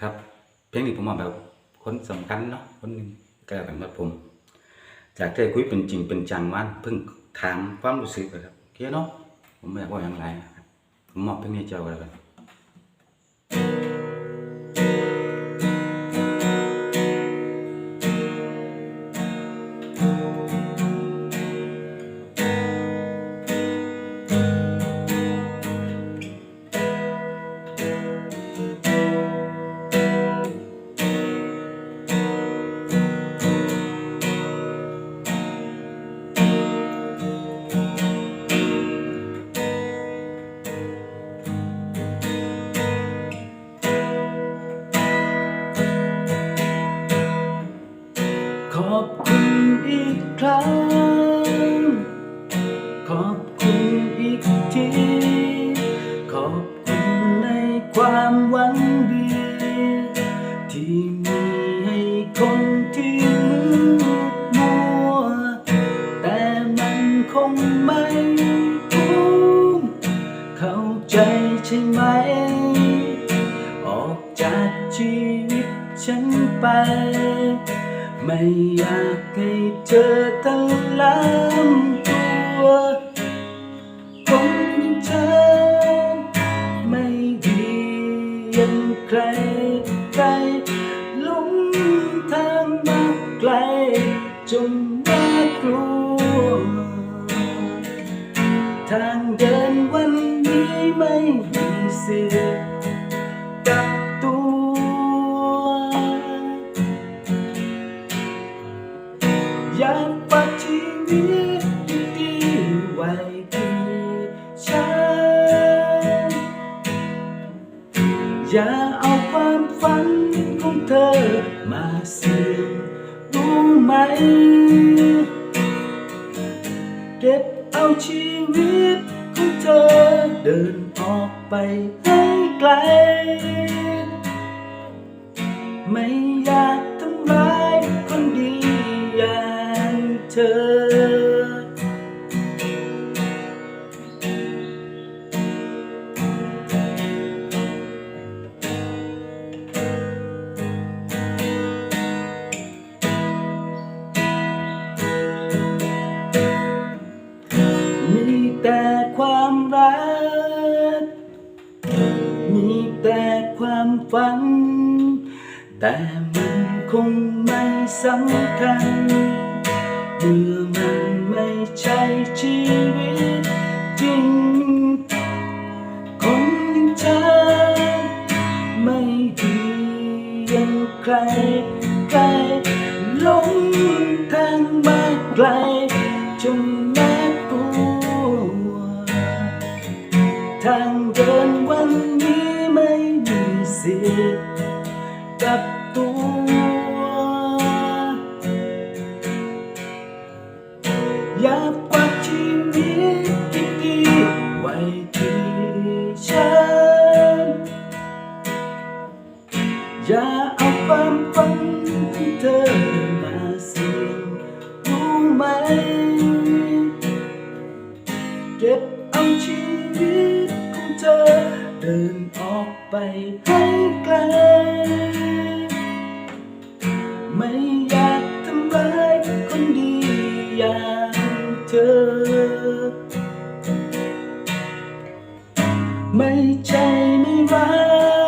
ครับเพลงนี้ผมมาแบบคนสำคัญเนาะคนหนึ่งก็สำหรับผม จากที่คุยเป็นจริงเป็นจังวันเพิ่งถามความรู้สึกนะครับโอเคเนาะผมไม่อยากว่าอย่างไรผมมอบเพลงนี้ให้เจ้ากันแล้วกัน ครั้ง ขอบคุณอีกที ขอบคุณในความหวังดี ที่มีให้คนที่มืดมัว แต่มันคงไม่คุ้มเข้าใจใช่ไหม ออกจากชีวิตฉันไป ไม่อยากให้เธอทั้งล้ำตัวคนเธอไม่ดียังใครใครหลงทางมาไกลจนน่ากลัว ทางเดินวันนี้ไม่มีเสิท อยากฝากชีวิตดีๆไว้ที่ฉัน อย่าเอาความฝันของเธอมาเสี่ยงรู้ไหม เก็บเอาชีวิตของเธอเดินออกไปให้ไกล ไม่ มีแต่ความรัก มีแต่ความฝัน แต่มันคงไม่สำคัญ เมื่อมันไม่ใช่ชีวิตจริงคนอย่างฉันไม่ดีอยังใครใครหลงทางมาไกลจนน่ากลัวทางเดินวันนี้ไม่มีสิทธิ์กับตัว ๆไว้ที่ฉัน อย่าเอาความฝันของเธอมาเสียงรู้ไหม เก็บเอาชีวิตของเธอ เดินออกไปให้ไกล ไม่อยากทำร้ายคนดีอย่างเธอ ไม่ใจไม่รัก